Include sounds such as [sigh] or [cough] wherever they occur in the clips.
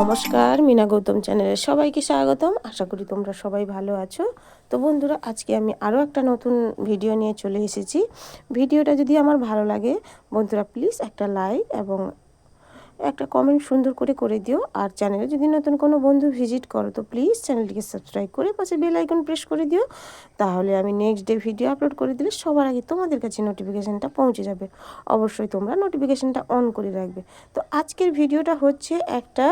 নমস্কার, মিনা গৌতম চ্যানেলে সবাইকে স্বাগতম। আশা করি তোমরা সবাই ভালো আছো। তো বন্ধুরা, আজকে আমি আরও একটা নতুন ভিডিও নিয়ে চলে এসেছি। ভিডিওটা যদি আমার ভালো লাগে, বন্ধুরা প্লিজ একটা লাইক এবং একটা কমেন্ট সুন্দর করে করে দিও। আর চ্যানেলে যদি নতুন কোনো বন্ধু ভিজিট করো, তো প্লিজ চ্যানেলটিকে সাবস্ক্রাইব করে পাশে বেল আইকন প্রেস করে দিও। তাহলে আমি নেক্সট ডে ভিডিও আপলোড করে দিলে সবার আগে তোমাদের কাছে নোটিফিকেশানটা পৌঁছে যাবে। অবশ্যই তোমরা নোটিফিকেশানটা অন করে রাখবে। তো আজকের ভিডিওটা হচ্ছে একটা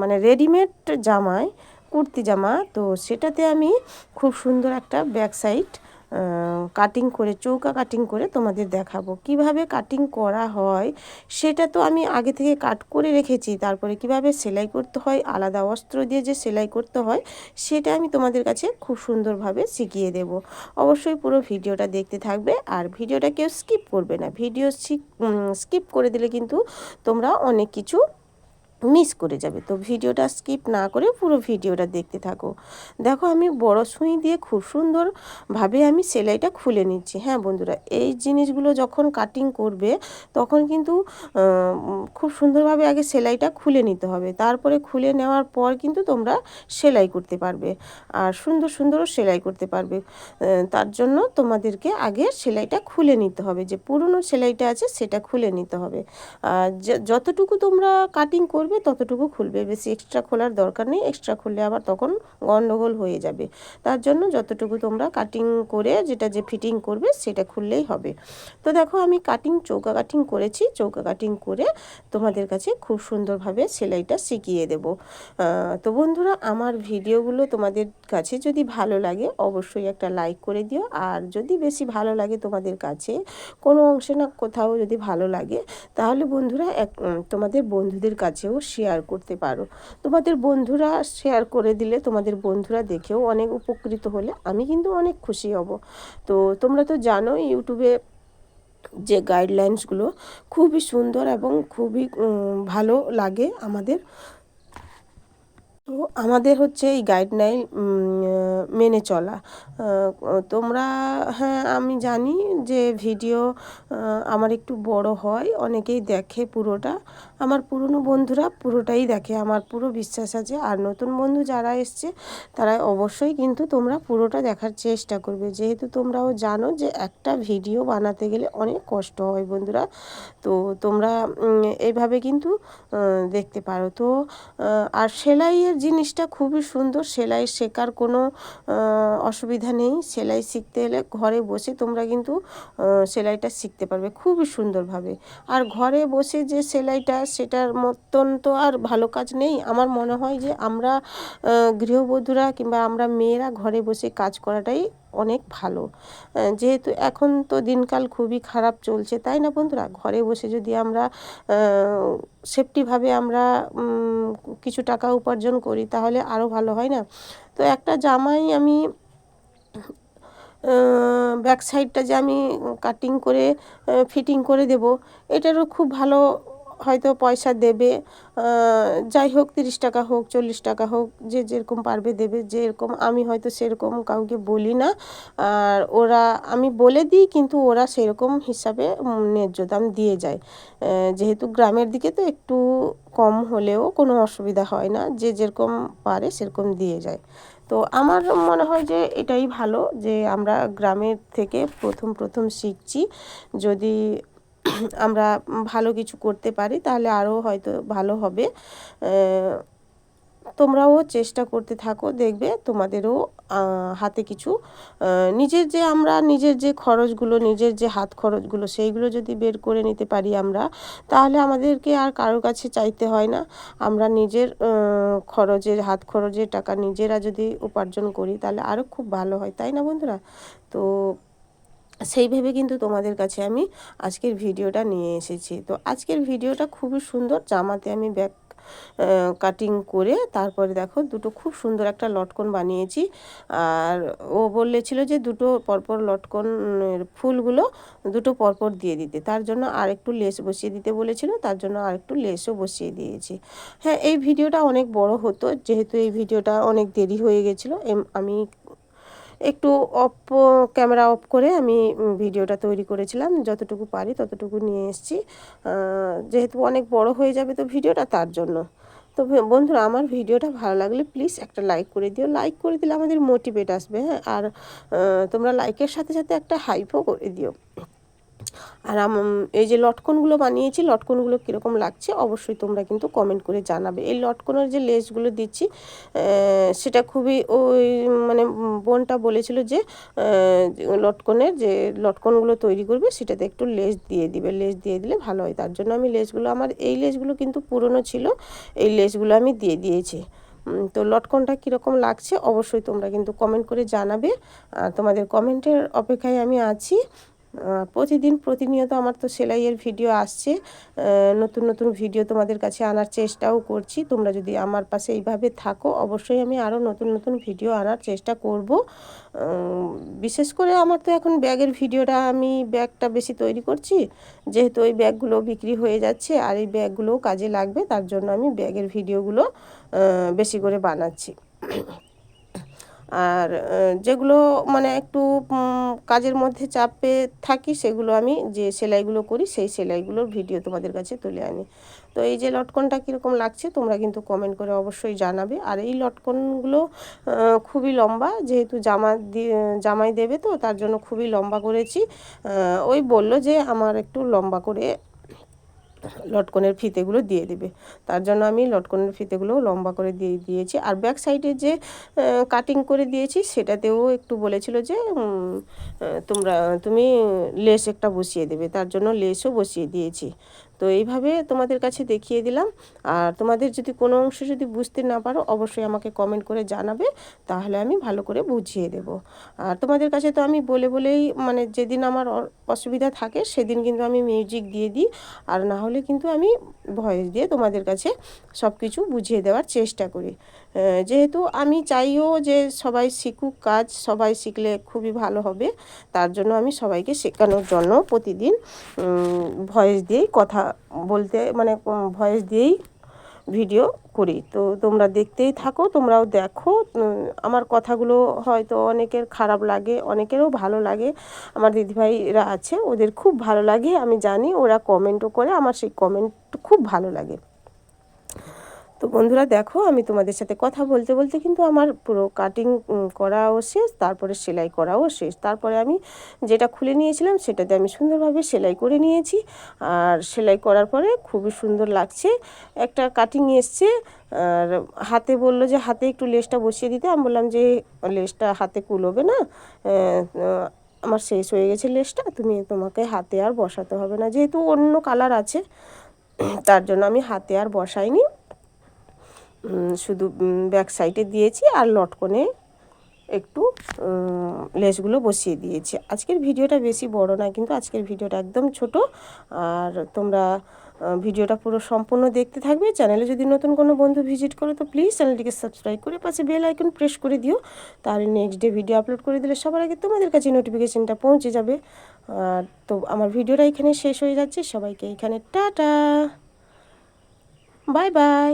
মানে রেডিমেড জামায়, কুর্তি জামা। তো সেটাতে আমি খুব সুন্দর একটা ব্যাক সাইড কাটিং করে, চৌকা কাটিং করে তোমাদের দেখাবো। কীভাবে কাটিং করা হয়, সেটা তো আমি আগে থেকে কাট করে রেখেছি। তারপরে কীভাবে সেলাই করতে হয়, আলাদা অস্ত্র দিয়ে যে সেলাই করতে হয়, সেটা আমি তোমাদের কাছে খুব সুন্দরভাবে শিখিয়ে দেব। অবশ্যই পুরো ভিডিওটা দেখতে থাকবে, আর ভিডিওটা কেউ স্কিপ করবে না। ভিডিও স্কিপ করে দিলে কিন্তু তোমরা অনেক কিছু মিস করে যাবে। তো ভিডিওটা স্কিপ না করে পুরো ভিডিওটা দেখতে থাকো। দেখো আমি বড় সুই দিয়ে খুব সুন্দরভাবে আমি সেলাইটা খুলে নিচ্ছি। হ্যাঁ বন্ধুরা, এই জিনিসগুলো যখন কাটিং করবে, তখন কিন্তু খুব সুন্দরভাবে আগে সেলাইটা খুলে নিতে হবে। তারপরে খুলে নেওয়ার পর কিন্তু তোমরা সেলাই করতে পারবে আর সুন্দর সুন্দরও সেলাই করতে পারবে। তার জন্য তোমাদেরকে আগে সেলাইটা খুলে নিতে হবে। যে পুরনো সেলাইটা আছে সেটা খুলে নিতে হবে। আর যতটুকু তোমরা কাটিং করবে করবে, ততটুকু খুলবে। বেশি এক্সট্রা খোলার দরকার নেই। এক্সট্রা খুললে আবার তখন গণ্ডগোল হয়ে যাবে। তার জন্য যতটুকু তোমরা কাটিং করে যেটা যে ফিটিং করবে সেটা খুললেই হবে। তো দেখো, আমি কাটিং চৌকা কাটিং করেছি। চৌকা কাটিং করে তোমাদের কাছে খুব সুন্দরভাবে সেলাইটা শিখিয়ে দেব। তো বন্ধুরা, আমার ভিডিওগুলো তোমাদের কাছে যদি ভালো লাগে, অবশ্যই একটা লাইক করে দিও। আর যদি বেশি ভালো লাগে তোমাদের কাছে, কোনো অংশে না, কোথাও যদি ভালো লাগে, তাহলে বন্ধুরা, এক, তোমাদের বন্ধুদের কাছেও শেয়ার করতে পারো। তোমাদের বন্ধুরা শেয়ার করে দিলে তোমাদের বন্ধুরা দেখেও অনেক উপকৃত হলে আমি কিন্তু অনেক খুশি হব। তো তোমরা তো জানো ইউটিউবে যে গাইডলাইন্সগুলো খুবই সুন্দর এবং খুবই ভালো লাগে আমাদের। তো আমাদের হচ্ছে এই গাইডলাইন মেনে চলা। তোমরা হ্যাঁ আমি জানি যে ভিডিও আমার একটু বড় হয়, অনেকেই দেখে পুরোটা। আমার পুরনো বন্ধুরা পুরোটাই দেখে। আমার পুরো বিশ্বাস আছে। আর নতুন বন্ধু যারা এসছে, তারা অবশ্যই কিন্তু তোমরা পুরোটা দেখার চেষ্টা করবে। যেহেতু তোমরাও জানো যে একটা ভিডিও বানাতে গেলে অনেক কষ্ট হয় বন্ধুরা। তো তোমরা এইভাবে কিন্তু দেখতে পারো। তো আর সেলাইয়ের জিনিসটা খুবই সুন্দর। সেলাই শেখার কোনো অসুবিধা নেই। সেলাই শিখতে এলে ঘরে বসে তোমরা কিন্তু সেলাইটা শিখতে পারবে খুবই সুন্দরভাবে। আর ঘরে বসে যে সেলাইটা, সেটার মতন তো আর ভালো কাজ নেই। আমার মনে হয় যে আমরা গৃহবধূরা কিংবা আমরা মেয়েরা ঘরে বসে কাজ করাটাই অনেক ভালো। যেহেতু এখন তো দিনকাল খুবই খারাপ চলছে, তাই না বন্ধুরা? ঘরে বসে যদি আমরা সেফটিভাবে আমরা কিছু টাকা উপার্জন করি, তাহলে আরও ভালো, হয় না? তো একটা জামাই আমি ব্যাক সাইডটা যে আমি কাটিং করে ফিটিং করে দেব, এটারও খুব ভালো হয়তো পয়সা দেবে যাই হোক তিরিশ টাকা হোক, চল্লিশ টাকা হোক, যে যেরকম পারবে দেবে, যেরকম আমি হয়তো সেরকম কাউকে বলি না। আর ওরা, আমি বলে দিই কিন্তু ওরা সেরকম হিসাবে ন্যায্য দাম দিয়ে যায়। যেহেতু গ্রামের দিকে তো একটু কম হলেও কোনো অসুবিধা হয় না, যে যেরকম পারে সেরকম দিয়ে যায়। তো আমার মনে হয় যে এটাই ভালো যে আমরা গ্রামের থেকে প্রথম প্রথম শিখছি, যদি [clears throat] আমরা ভালো কিছু করতে পারি, তাহলে আরও হয়তো ভালো হবে। তোমরাও চেষ্টা করতে থাকো, দেখবে তোমাদেরও হাতে কিছু নিজের যে আমরা, নিজের যে খরচগুলো, নিজের যে হাত খরচগুলো, সেইগুলো যদি বের করে নিতে পারি আমরা, তাহলে আমাদেরকে আর কারোর কাছে চাইতে হয় না। আমরা নিজের খরচের, হাত খরচের টাকা নিজেরা যদি উপার্জন করি, তাহলে আরও খুব ভালো হয়, তাই না বন্ধুরা? তো সেই ভেবে কিন্তু তোমাদের কাছে আমি আজকের ভিডিওটা নিয়ে এসেছি। তো আজকের ভিডিওটা খুবই সুন্দর, জামাতে আমি ব্যাক কাটিং করে তারপরে দেখো দুটো খুব সুন্দর একটা লটকন বানিয়েছি। আর ও বলেছিল যে দুটো পরপর লটকন ফুলগুলো দুটো পরপর দিয়ে দিতে। তার জন্য আর একটু লেস বসিয়ে দিতে বলেছিল, তার জন্য আর একটু লেসও বসিয়ে দিয়েছি। হ্যাঁ এই ভিডিওটা অনেক বড় হতো, যেহেতু এই ভিডিওটা অনেক দেরি হয়ে গেছিল। আমি একটু অফ ক্যামেরা অফ করে আমি ভিডিওটা তৈরি করেছিলাম। যতটুকু পারি ততটুকু নিয়ে এসেছি। যেহেতু অনেক বড় হয়ে যাবে তো ভিডিওটা তার জন্য। তো বন্ধুরা, আমার ভিডিওটা ভালো লাগলে প্লিজ একটা লাইক করে দিও। লাইক করে দিলে আমাদের মোটিভেট আসবে হ্যাঁ? আর তোমরা লাইকের সাথে সাথে একটা হাইপও করে দিও। আর এই যে লটকনগুলো বানিয়েছি, লটকনগুলো কীরকম লাগছে অবশ্যই তোমরা কিন্তু কমেন্ট করে জানাবে। এই লটকনের যে লেসগুলো দিচ্ছি সেটা খুবই ওই মানে বোনটা বলেছিল যে লটকনের যে লটকনগুলো তৈরি করবে, সেটাতে একটু লেস দিয়ে দিবে। লেস দিয়ে দিলে ভালো হয়। তার জন্য আমি লেসগুলো, আমার এই লেসগুলো কিন্তু পুরনো ছিল, এই লেসগুলো আমি দিয়ে দিয়েছি। তো লটকনটা কীরকম লাগছে অবশ্যই তোমরা কিন্তু কমেন্ট করে জানাবে। আর তোমাদের কমেন্টের অপেক্ষায় আমি আছি। প্রতিদিন প্রতিনিয়ত আমার তো সেলাইয়ের ভিডিও আসছে। নতুন নতুন ভিডিও তোমাদের কাছে আনার চেষ্টাও করছি। তোমরা যদি আমার পাশে এইভাবে থাকো, অবশ্যই আমি আরও নতুন নতুন ভিডিও আনার চেষ্টা করব। বিশেষ করে আমার তো এখন ব্যাগের ভিডিওটা আমি ব্যাগটা বেশি তৈরি করছি। যেহেতু ওই ব্যাগগুলো বিক্রি হয়ে যাচ্ছে আর এই ব্যাগগুলোও কাজে লাগবে, তার জন্য আমি ব্যাগের ভিডিওগুলো বেশি করে বানাচ্ছি। আর যেগুলো মানে একটু কাজের মধ্যে চাপে থাকি সেগুলো আমি যে সেলাইগুলো করি সেই সেলাইগুলোর ভিডিও তোমাদের কাছে তুলে আনি। তো এই যে লটকনটা কীরকম লাগছে তোমরা কিন্তু কমেন্ট করে অবশ্যই জানাবে। আর এই লটকনগুলো খুবই লম্বা, যেহেতু জামা জামাই দেবে তো, তার জন্য খুবই লম্বা করেছি। ওই বলল যে আমার একটু লম্বা করে লটকনের ফিতেগুলো দিয়ে দেবে। তার জন্য আমি লটকনের ফিতেগুলো লম্বা করে দিয়ে দিয়েছি। আর ব্যাক সাইডে যে কাটিং করে দিয়েছি, সেটাতেও একটু বলেছিল যে তোমরা, তুমি লেস একটা বসিয়ে দেবে। তার জন্য লেসও বসিয়ে দিয়েছি। তো এইভাবে তোমাদের কাছে দেখিয়ে দিলাম। আর তোমাদের যদি কোনো অংশ যদি বুঝতে না পারো, অবশ্যই আমাকে কমেন্ট করে জানাবে, তাহলে আমি ভালো করে বুঝিয়ে দেব। আর তোমাদের কাছে তো আমি বলে বলেই মানে যেদিন আমার অসুবিধা থাকে, সেদিন কিন্তু আমি মিউজিক দিয়ে দিই। আর না হলে কিন্তু আমি ভয়েস দিয়ে তোমাদের কাছে সব কিছু বুঝিয়ে দেওয়ার চেষ্টা করি। যেহেতু আমি চাইও যে সবাই শিখুক কাজ, সবাই শিখলে খুবই ভালো হবে। তার জন্য আমি সবাইকে শেখানোর জন্য প্রতিদিন ভয়েস দিয়েই কথা বলতে মানে ভয়েস দিয়েই ভিডিও করি। তো তোমরা দেখতেই থাকো, তোমরাও দেখো। আমার কথাগুলো হয়তো অনেকের খারাপ লাগে, অনেকেরও ভালো লাগে। আমার দিদিভাইরা আছে, ওদের খুব ভালো লাগে, আমি জানি, ওরা কমেন্টও করে, আমার সেই কমেন্ট খুব ভালো লাগে। তো বন্ধুরা দেখো, আমি তোমাদের সাথে কথা বলতে বলতে কিন্তু আমার পুরো কাটিং করাও শেষ, তারপরে সেলাই করাও শেষ। তারপরে আমি যেটা খুলে নিয়েছিলাম, সেটাতে আমি সুন্দরভাবে সেলাই করে নিয়েছি। আর সেলাই করার পরে খুবই সুন্দর লাগছে। একটা কাটিং এসছে, আর হাতে বলল যে হাতে একটু লেসটা বসিয়ে দিতে। আমি বললাম যে লেসটা হাতে কুলোবে না আমার শেষ হয়ে গেছে লেসটা, তুমি তোমাকে হাতে আর বসাতে হবে না। যেহেতু অন্য কালার আছে, তার জন্য আমি হাতে আর বসাইনি। শুধু ব্যাক সাইডে দিয়েছি আর লটকনে একটু লেসগুলো বসিয়ে দিয়েছি। আজকের ভিডিওটা বেশি বড় না, কিন্তু আজকের ভিডিওটা একদম ছোট। আর তোমরা ভিডিওটা পুরো সম্পূর্ণ দেখতে থাকবে। চ্যানেলে যদি নতুন কোনো বন্ধু ভিজিট করো, তো প্লিজ চ্যানেলটিকে সাবস্ক্রাইব করে পাশে বেল আইকন প্রেস করে দিও। তাহলে নেক্সট ডে ভিডিও আপলোড করে দিলে সবার আগে তোমাদের কাছে নোটিফিকেশানটা পৌঁছে যাবে। আর তো, আমার ভিডিওটা এখানে শেষ হয়ে যাচ্ছে। সবাইকে এখানে টাটা। Bye bye